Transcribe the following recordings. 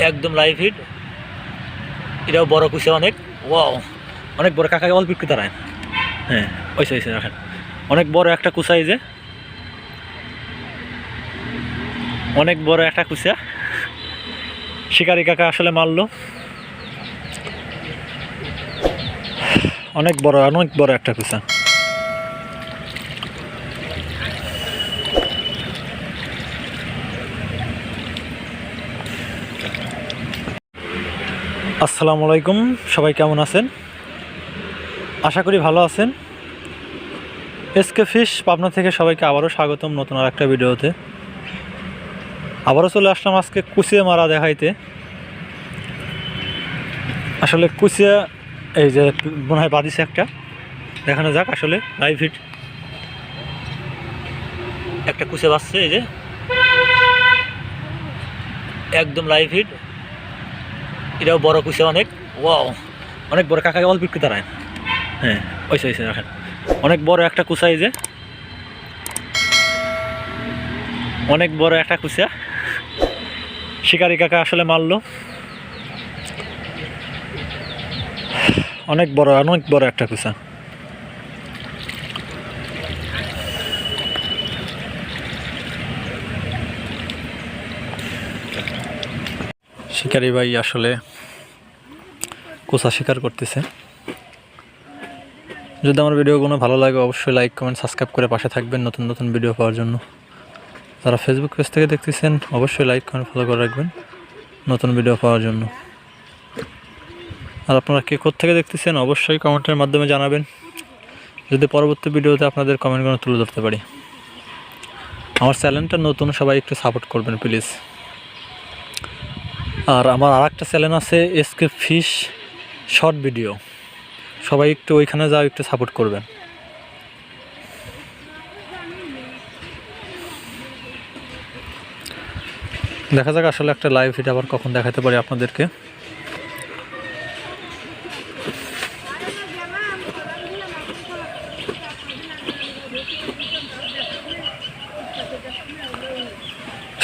একদম live hit এটাও বড় কুইছে অনেক। ওয়াও অনেক বড় কাকাকে অল্প একটু দাঁড়ায়। হ্যাঁ ওইসে ওইসে, রাখেন। অনেক বড় একটা কুচাই যে। অনেক বড় একটা কুচা শিকারি কাকা আসলে মারলো। অনেক বড় অনেক বড় একটা কুচা আসসালামু আলাইকুম, সবাই কেমন আছেন? আশা করি ভালো আছেন। এসকে ফিশ পাবনা থেকে সবাইকে আবারও স্বাগতম নতুন আর একটা ভিডিওতে। আবারও চলে আসলাম আজকে কুচিয়া মারা দেখাইতে। আসলে কুচিয়া, এই যে মনে হয় বাদিছে একটা। দেখানো যাক আসলে লাইভ হিট একটা কুচিয়া বাজছে এই যে। একদম লাইভ হিট এটাও বড় কুসে অনেক। ওয়াও অনেক বড়। কাকাকে অল্প একটু দাঁড়ায় হ্যাঁ ওইসে ওইসে, রাখেন। অনেক বড় একটা কুচাই যে। অনেক বড় একটা কুসা শিকারি কাকা আসলে মারলো। অনেক বড় অনেক বড় একটা কুচা শিকারি ভাই আসলে কোসা শিকার করতেছে। যদি আমার ভিডিওগুলো ভালো লাগে, অবশ্যই লাইক কমেন্ট সাবস্ক্রাইব করে পাশে থাকবেন নতুন নতুন ভিডিও পাওয়ার জন্য। যারা ফেসবুক পেজ থেকে দেখতেছেন, অবশ্যই লাইক কমেন্ট ফলো করে রাখবেন নতুন ভিডিও পাওয়ার জন্য। আর আপনারা কে থেকে দেখতেছেন, অবশ্যই কমেন্টের মাধ্যমে জানাবেন। যদি পরবর্তী ভিডিওতে আপনাদের কমেন্টগুলো তুলে ধরতে পারি। আমার চ্যানেলটা নতুন, সবাই একটু সাপোর্ট করবেন প্লিজ আর আমার আর একটা চ্যানেল আছে এসকে ফিশ শর্ট ভিডিও সবাই একটু ওইখানে যাও, একটু সাপোর্ট করবেন। দেখা যাক আসলে একটা লাইভ হিট আবার কখন দেখাতে পারি আপনাদেরকে।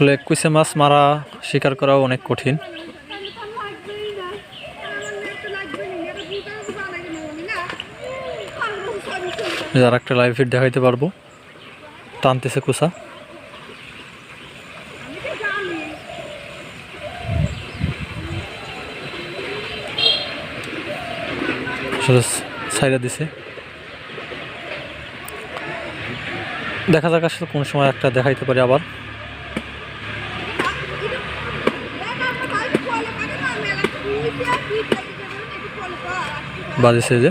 আসলে কুইসে মাছ মারা শিকার করাও অনেক কঠিন। যার একটা লাইভ ফিট দেখাইতে পারব। টানতেছে কুসা। সাইডা দিছে। দেখা যাক আসলে কোন সময় একটা দেখাইতে পারি আবার। বাজেছে যে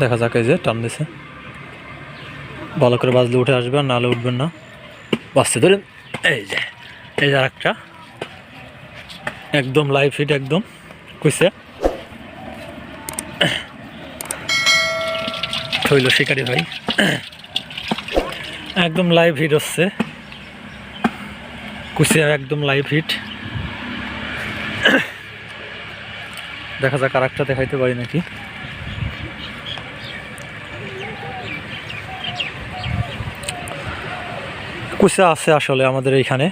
দেখা যাক এই যে টান দিছে। ভালো করে বাজলে উঠে আসবে, আর নাহলে উঠবেন না। বাঁচতে ধরেন এই যে এই যে একটা একদম লাইভ ফিট একদম। কইছে। হইল শিকারি ভাই। একদম লাইভ হিট হচ্ছে। কুচিয়া একদম লাইভ হিট দেখা যাক আর একটা দেখাইতে পারি নাকি। কুচা আছে আসলে আমাদের এইখানে।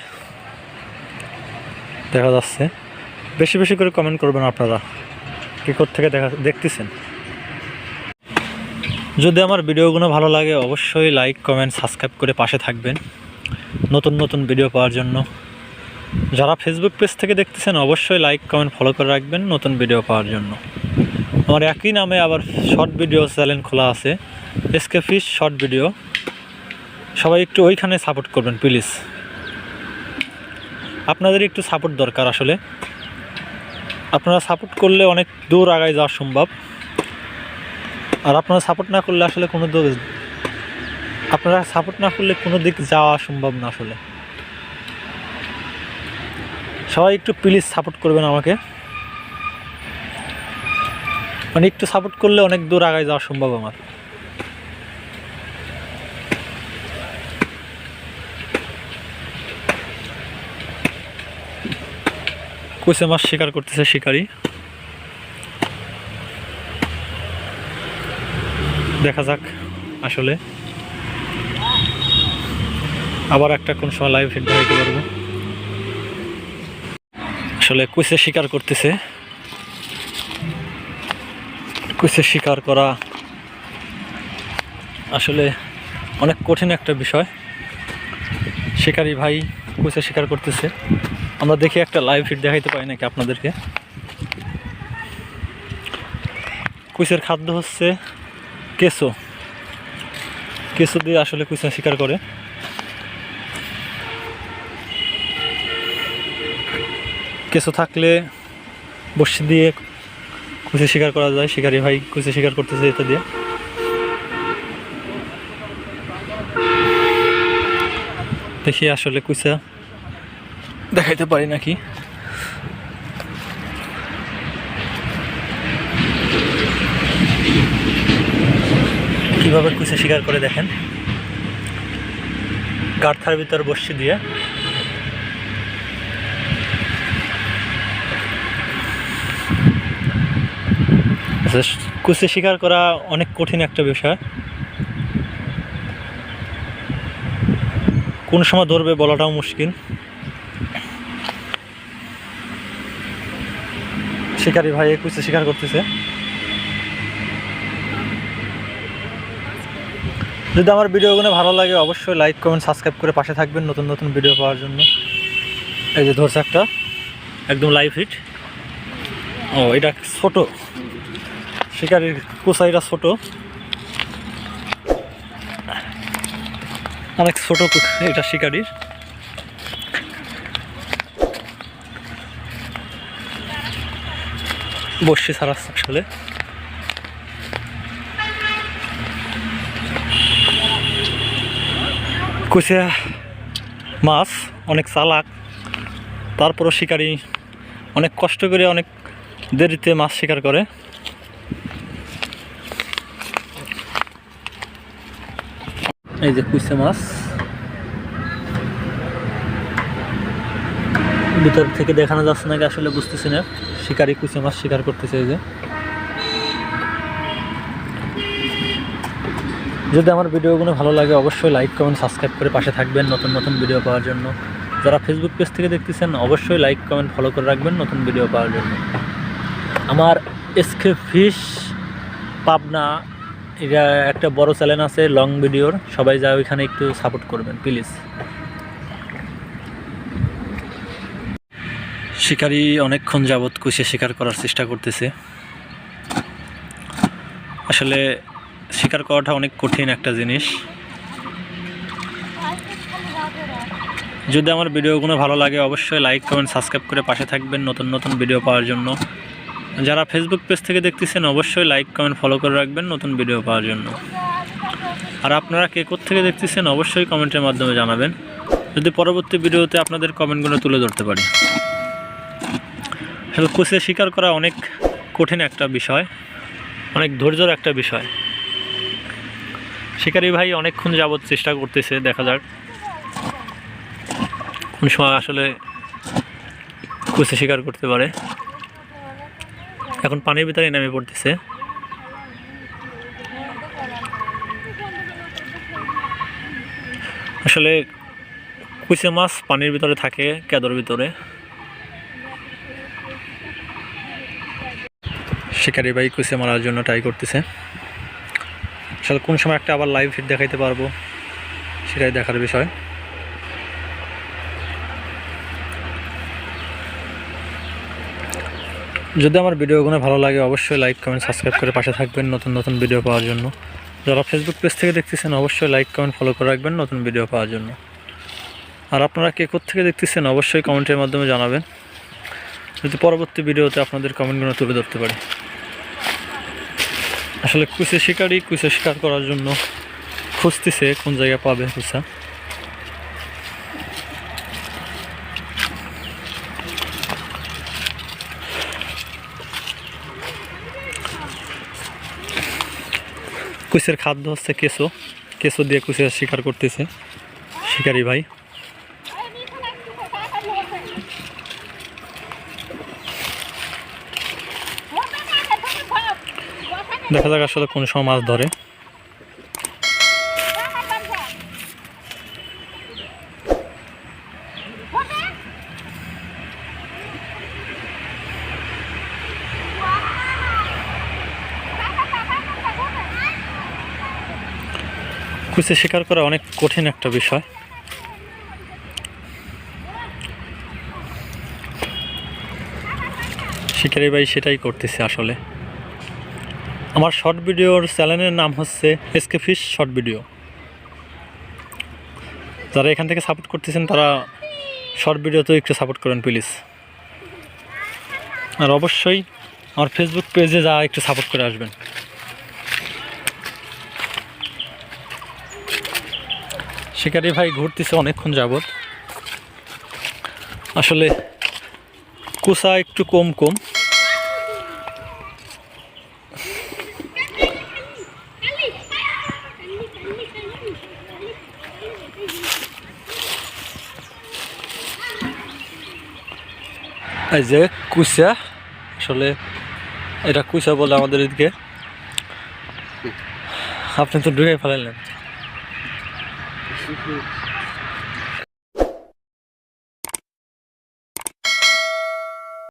দেখা যাচ্ছে। বেশি বেশি করে কমেন্ট করবেন আপনারা। কী থেকে দেখা, দেখতেছেন? যদি আমার ভিডিওগুলো ভালো লাগে, অবশ্যই লাইক কমেন্ট সাবস্ক্রাইব করে পাশে থাকবেন। নতুন নতুন ভিডিও পাওয়ার জন্য। যারা ফেসবুক পেজ থেকে দেখতেছেন, অবশ্যই লাইক কমেন্ট ফলো করে রাখবেন নতুন ভিডিও পাওয়ার জন্য। আমার একই নামে আবার শর্ট ভিডিও চ্যানেল খোলা আছে এসকে ফিশ শর্ট ভিডিও সবাই একটু ওইখানে সাপোর্ট করবেন প্লিজ আপনাদের একটু সাপোর্ট দরকার আসলে। আপনারা সাপোর্ট করলে অনেক দূর আগায় যাওয়া সম্ভব। আর আপনারা সাপোর্ট না করলে আসলে কোনো দিক আপনারা সাপোর্ট না করলে কোনো দিক যাওয়া সম্ভব না আসলে। সবাই একটু প্লিজ সাপোর্ট করবেন আমাকে। মানে একটু সাপোর্ট করলে অনেক দূর আগায় যাওয়া সম্ভব আমার। কুচে মাছ শিকার করতেছে শিকারি। দেখা যাক আসলে। আবার একটা কোন সময় লাইভ হিট দেখাইতে পারব। আসলে কুচে শিকার করতেছে। কুচে শিকার করা আসলে অনেক কঠিন একটা বিষয়। শিকারি ভাই কুচে শিকার করতেছে। আমরা দেখি একটা লাইভ ফিট দেখাইতে পারি নাকি আপনাদেরকে। কুচের খাদ্য হচ্ছে কেঁচো। কেঁচো দিয়ে আসলে কুচে শিকার করে। কেঁচো থাকলে বসি দিয়ে কুচে শিকার করা যায়, শিকারি ভাই কুচে শিকার করতেছে এটা দিয়ে। দেখি আসলে কুচা দেখাইতে পারি নাকি। কীভাবে কুচে শিকার করে দেখেন? গার্থার ভিতর বসি দিয়ে। কুচে শিকার করা অনেক কঠিন একটা বিষয়। কোন সময় ধরবে বলাটাও মুশকিল। শিকারি ভাই কুচে শিকার করতেছে। যদি আমার ভিডিওগুলো ভালো লাগে, অবশ্যই লাইক কমেন্ট সাবস্ক্রাইব করে পাশে থাকবেন নতুন নতুন ভিডিও পাওয়ার জন্য। এই যে ধরছে একটা, একদম লাইভ হিট ও, এটা ছোট। শিকারির কুচাইটা ছোট। অনেক ছোট এটা শিকারির। বর্ষি ছাড়া আসলে। কুচিয়া মাছ, অনেক চালাক। তারপরও শিকারি অনেক কষ্ট করে অনেক দেরিতে মাছ শিকার করে। এই যে কুচে মাছ। ভিতর থেকে দেখানো যাচ্ছে নাকি আসলে বুঝতেছি না। শিকারি কুচে মাছ শিকার করতেছে এই যে। যদি আমার ভিডিওগুলো ভালো লাগে, অবশ্যই লাইক কমেন্ট সাবস্ক্রাইব করে পাশে থাকবেন নতুন নতুন ভিডিও পাওয়ার জন্য। যারা ফেসবুক পেজ থেকে দেখতেছেন, অবশ্যই লাইক কমেন্ট ফলো করে রাখবেন নতুন ভিডিও পাওয়ার জন্য। আমার এসকে ফিশ পাবনা এটা একটা বড় চ্যানেল আছে, লং ভিডিওর। সবাই যা ওইখানে একটু সাপোর্ট করবেন প্লিজ শিকারি অনেকক্ষণ যাবৎ কুশে শিকার করার চেষ্টা করতেছে। আসলে শিকার করাটা অনেক কঠিন একটা জিনিস। যদি আমার ভিডিওগুলো ভালো লাগে, অবশ্যই লাইক কমেন্ট সাবস্ক্রাইব করে পাশে থাকবেন নতুন নতুন ভিডিও পাওয়ার জন্য। যারা ফেসবুক পেজ থেকে দেখতেছেন, অবশ্যই লাইক কমেন্ট ফলো করে রাখবেন নতুন ভিডিও পাওয়ার জন্য। আর আপনারা কে থেকে দেখতেছেন, অবশ্যই কমেন্টের মাধ্যমে জানাবেন। যদি পরবর্তী ভিডিওতে আপনাদের কমেন্টগুলো তুলে ধরতে পারি। আসলে কুচে শিকার করা অনেক কঠিন একটা বিষয়, অনেক ধৈর্যর একটা বিষয়। শিকারি ভাই অনেকক্ষণ যাবৎ চেষ্টা করতেছে, দেখা যাক। কোন সময় আসলে কুচে স্বীকার করতে পারে। এখন পানির ভিতরে নেমে পড়তেছে। আসলে কুচে মাছ পানির ভিতরে থাকে, কেদর ভিতরে। শিকারি ভাই কুচে মারার জন্য ট্রাই করতেছে। আসলে কোন সময় একটা আবার লাইভ ফিট দেখাইতে পারব, সেটাই দেখার বিষয়। যদি আমার ভিডিওগুলো ভালো লাগে, অবশ্যই লাইক কমেন্ট সাবস্ক্রাইব করে পাশে থাকবেন নতুন নতুন ভিডিও পাওয়ার জন্য। যারা ফেসবুক পেজ থেকে দেখতেছেন, অবশ্যই লাইক কমেন্ট ফলো করে রাখবেন নতুন ভিডিও পাওয়ার জন্য। আর আপনারা কে থেকে দেখতেছেন, অবশ্যই কমেন্টের মাধ্যমে জানাবেন। যদি পরবর্তী ভিডিওতে আপনাদের কমেন্টগুলো তুলে ধরতে পারি। আসলে কুচে শিকারই কুচে শিকার করার জন্য খুঁজতেছে কোন জায়গায় পাবে কুচা। কুচের খাদ্য হচ্ছে কেঁচো। কেঁচো দিয়ে কুচে শিকার করতেছে শিকারি ভাই। দেখা যাক আসলে কোন সময় মাছ ধরে। কুচে শিকার করা অনেক কঠিন একটা বিষয়। শিকারি ভাই সেটাই করতেছে আসলে। আমার শর্ট ভিডিওর চ্যানেলের নাম হচ্ছে এসকে ফিশ শর্ট ভিডিও যারা এখান থেকে সাপোর্ট করতেছেন, তারা শর্ট ভিডিওতেও একটু সাপোর্ট করেন প্লিজ আর অবশ্যই আমার ফেসবুক পেজে যা একটু সাপোর্ট করে আসবেন। শিকারি ভাই ঘুরতেছে অনেকক্ষণ যাবত আসলে কুসা একটু কম কম। এই যে কুসা, আসলে এটা কুসা বলে আমাদের এদিকে। আপনি তো ঢুকে ফেলালেন Thank you.